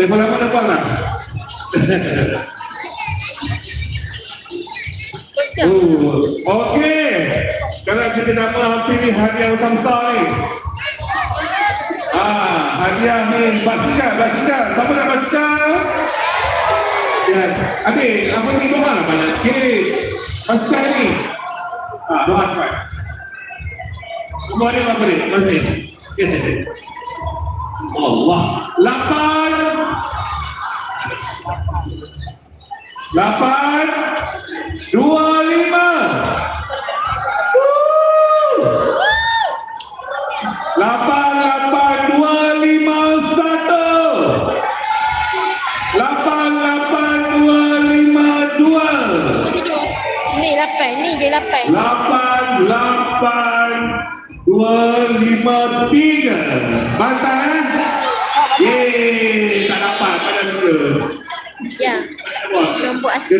Telefon lama dapat tak? Oh, okey. Kalau kita nak menghafiri hadiah Samsa ni. Ah, hadiah ni basikal, basikal. Siapa nak basikal? Ya, adik, apa ni doa lah banyak sikit. Basikal ni. Ah, doa cepat. Semua ni apa ni? Apa ni? Lapan. Lapan. Dua lima. Lapan lapan dua lima satu. Lapan lapan dua lima dua. Ni lapan, ni dia lapan. Lapan lapan dua lima tiga. Bantah dua. Ya. Nombor asli.